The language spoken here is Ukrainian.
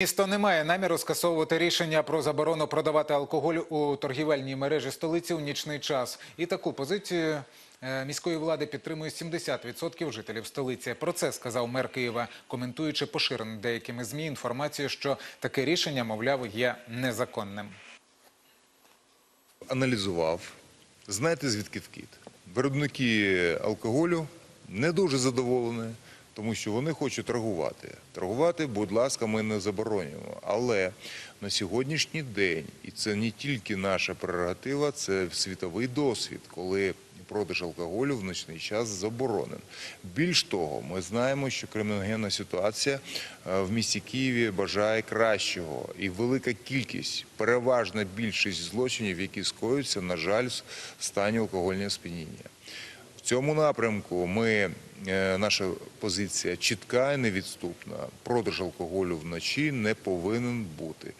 Місто не має наміру скасовувати рішення про заборону продавати алкоголь у торгівельній мережі столиці у нічний час. І таку позицію е, міської влади підтримує 70% жителів столиці. Про це сказав мер Києва, коментуючи поширену деякими змі інформацію, що таке рішення, мовляв, є незаконним. аналізував. Знаєте, звідки вкид? Виробники алкоголю не дуже задоволені, тому що вони хочуть торгувати. Торгувати, будь ласка, ми не заборонюємо. Але на сьогоднішній день, і це не тільки наша прерогатива, це світовий досвід, коли продаж алкоголю в ночний час заборонен. Більш того, ми знаємо, що криміногенна ситуація е, в місті Києві бажає кращого. І велика кількість, переважна більшість злочинів, які скоюються, на жаль, в стані алкогольного сп'яніння. В цьому напрямку ми, наша позиція чітка і невідступна. Продаж алкоголю вночі не повинен бути.